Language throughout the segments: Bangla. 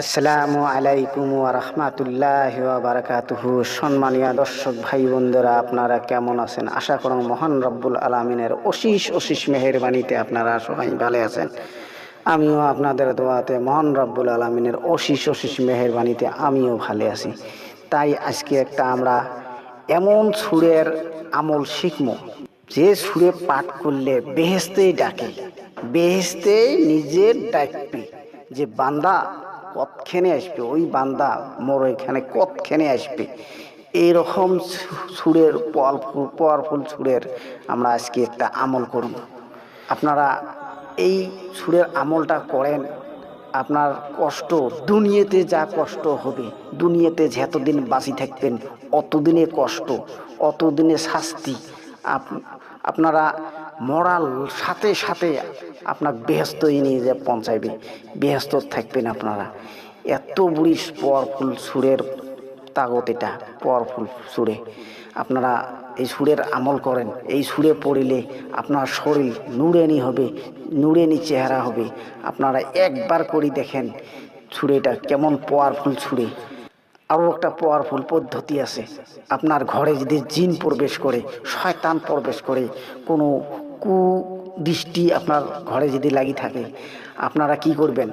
আসসালামু আলাইকুম রহমাতুল্লাহ বারাকাতুহু। সম্মানীয় দর্শক ভাই বোনদেরা, আপনারা কেমন আছেন? আশা করুন মহান রব্বুল আলমিনের অশিস অশিস মেহরবানিতে আপনারা সবাই ভালো আছেন। আমিও আপনাদের দোয়াতে মহান রব্বুল আলমিনের অশিস অশিস মেহরবানিতে আমিও ভালো আছি। তাই আজকে একটা আমরা এমন সুরের আমল শিখব, যে সুরে পাঠ করলে বেহেস্তেই ডাকে বেহেস্তেই নিজের ডাকবে, যে বান্দা কতখানে আসবে? ওই বান্দা মোর এখানে কতখানে আসবে? এইরকম সুরের পাওয়ারফুল পাওয়ারফুল সুরের আমরা আজকে একটা আমল করব। আপনারা এই সুরের আমলটা করেন, আপনার কষ্ট, দুনিয়াতে যা কষ্ট হবে, দুনিয়াতে যতদিন বাঁচি থাকবেন, অতদিনে কষ্ট, অতদিনে শাস্তি। আপ- আপনারা মরাল সাথে সাথে আপনার বেহস্ত নিয়ে যে পৌঁছাইবে বেহস্ত থাকবেন আপনারা। এত বুড়ি পাওয়ারফুল সুরের তাগত এটা পাওয়ারফুল সুরে। আপনারা এই সুরের আমল করেন, এই সুরে পড়িলে আপনার শরীর নুরেনি হবে নুরেনি চেহারা হবে। আপনারা একবার করে দেখেন সুরেটা কেমন পাওয়ারফুল সুরে। আরও একটা পাওয়ারফুল পদ্ধতি আছে। আপনার ঘরে যদি জিন প্রবেশ করে, শয়তান প্রবেশ করে, কোনো কুদৃষ্টি আপনার ঘরে যদি লাগি থাকে, আপনারা কি করবেন?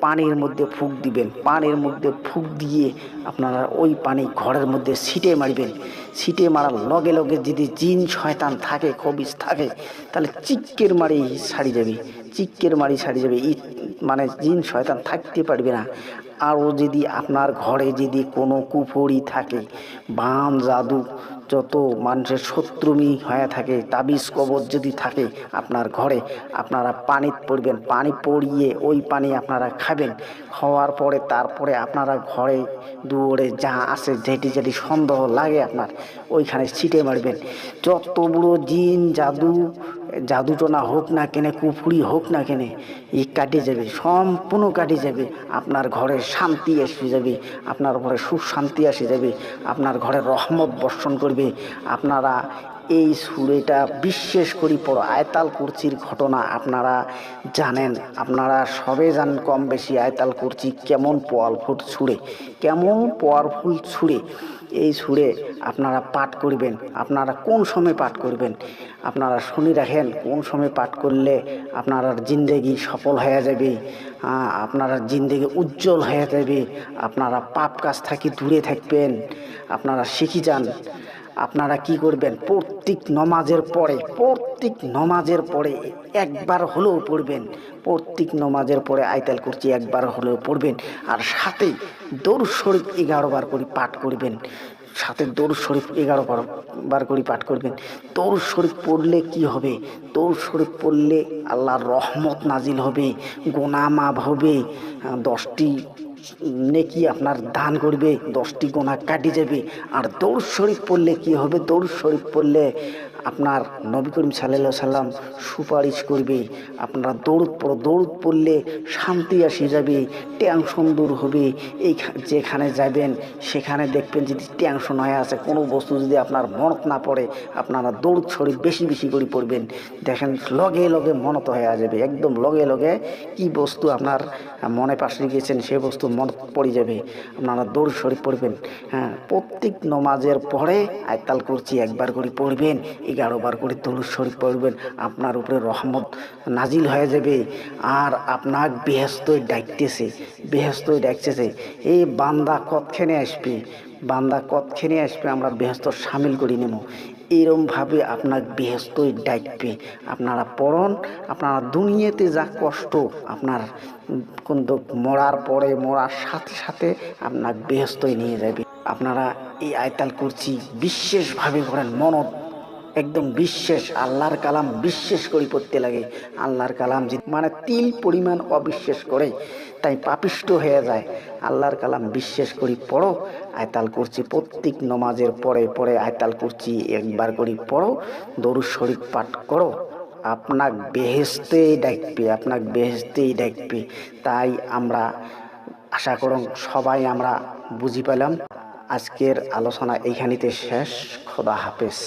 পানির মধ্যে ফুক দিবেন। পানির মধ্যে ফুক দিয়ে আপনারা ওই পানি ঘরের মধ্যে ছিটে মারবেন। ছিটে মারার লগে লগে যদি জিন শয়তান থাকে কবিজ থাকে, তাহলে চিক্কের মারি ছাড়ি যাবে। চিক্কের মারি ছাড়ি যাবে। মানে জিন শয়তান থাকতে পারবে না। আরও যদি আপনার ঘরে যদি কোনো কুফরি থাকে বান জাদু যত মানুষের শত্রুমি হয়ে থাকে, তাবিজ কবজ যদি থাকে আপনার ঘরে, আপনারা পানি পড়বেন, পানি পড়িয়ে ওই পানি আপনারা খাবেন। খাওয়ার পরে, তারপরে আপনারা ঘরে দুয়ারে যা আছে, যেটি যেটি সন্দেহ লাগে আপনার, ওইখানে ছিটে মারবেন। যত বড় জিন, জাদু জাদুটনা হোক না কেনে, কুফুরি হোক না কেনে ই কাটে যাবে, সম্পূর্ণ কাটে যাবে। আপনার ঘরে শান্তি এসে যাবে, আপনার ঘরে সুখ শান্তি এসে যাবে, আপনার ঘরে রহমত বর্ষণ করবে। আপনারা এই সুরেটা বিশ্বাস করি পড়ো আয়তাল কুরচির ঘটনা আপনারা জানেন। আপনারা সবে জানেন কম বেশি আয়তাল কুরচি কেমন পাওয়ারফুল ছুড়ে কেমন পাওয়ারফুল ছুড়ে এই সুরে আপনারা পাঠ করবেন, আপনারা কোন সময় পাঠ করবেন? আপনারা শুনে রাখেন, কোন সময় পাঠ করলে আপনার জিন্দেগি সফল হয়ে যাবে? আপনার জিন্দেগি উজ্জ্বল হয়ে যাবে? আপনারা পাপ কাজ থাকি দূরে থাকবেন, আপনারা শিখি যান। আপনারা কি করবেন? প্রত্যেক নমাজের পরে, প্রত্যেক নমাজের পরে একবার হলেও পড়বেন। প্রত্যেক নমাজের পরে আইতাল করছি একবার হলেও পড়বেন। আর সাথে দৌড় শরীফ এগারো বার করে পাঠ করবেন। সাথে দৌড় শরীফ এগারো বার বার করে পাঠ করবেন। দৌড় শরীফ পড়লে কি হবে? দৌড় শরীফ পড়লে আল্লাহর রহমত নাজিল হবে গোনা মাপ হবে। দশটি নেকি আপনার দান করবে, দশটি গোনা কাটি যাবে। আর দৌড় শরীফ পড়লে কি হবে? দৌড় শরীফ পড়লে আপনার নবী করিম সাল্লাহ সাল্লাম সুপারিশ করবে। আপনারা দৌড় পড়ো, দৌড় পড়লে শান্তি আসে যাবে, টেনশন দূর হবে। এই যেখানে যাবেন, সেখানে দেখবেন যদি টেনশন হয়ে আছে, কোনো বস্তু যদি আপনার মনত না পড়ে, আপনারা দৌড় শরীফ বেশি বেশি করে পড়বেন। দেখেন, লগে লগে মনত হয়ে যাবে, একদম লগে লগে কি বস্তু আপনার মনে পাশে গিয়েছেন, সে বস্তু মন পড়ে যাবে। আপনারা দৌড় শরীফ পড়বেন হ্যাঁ প্রত্যেক নমাজের পরে আয়তাল করছি একবার করে পড়বেন এগারো বার করে দৌড় শরীফ পড়বেন, আপনার উপরে রহমত নাজিল হয়ে যাবে। আর আপনার বেহস্তই ডাকতেছে বেহস্তই ডাকতেছে এই বান্দা কতখানে আসবে? বান্দা কতখানে আসবে? আমরা বেহস্ত সামিল করে নেব। এরমভাবে আপনার বেহস্তই ডাকবে। আপনারা পড়ন, আপনারা দুনিয়াতে যা কষ্ট, আপনার কিন্তু মরার পরে মরার সাথে সাথে আপনার বেহস্তই নিয়ে যাবে। আপনারা এই আয়তাল করছি বিশেষভাবে করেন মনত একদম বিশ্বাস আল্লাহর কালাম বিশ্বাস করি পড়তে লাগে। আল্লাহর কালাম যে মানে তিল পরিমাণ অবিশ্বাস করে, তাই পাপিষ্ট হয়ে যায়। আল্লাহর কালাম বিশ্বাস করি পড়ো, আয়তাল করছি প্রত্যেক নমাজের পরে পরে আয়তাল করছি একবার করি পড়ো, দরুদ শরীফ পাঠ করো। আপনার বেহেস্তেই ডাকবে আপনার বেহেস্তেই ডাকবে। তাই আমরা আশা করুন সবাই আমরা বুঝি পেলাম। আজকের আলোচনা এইখানিতে শেষ। খোদা হাফেজ।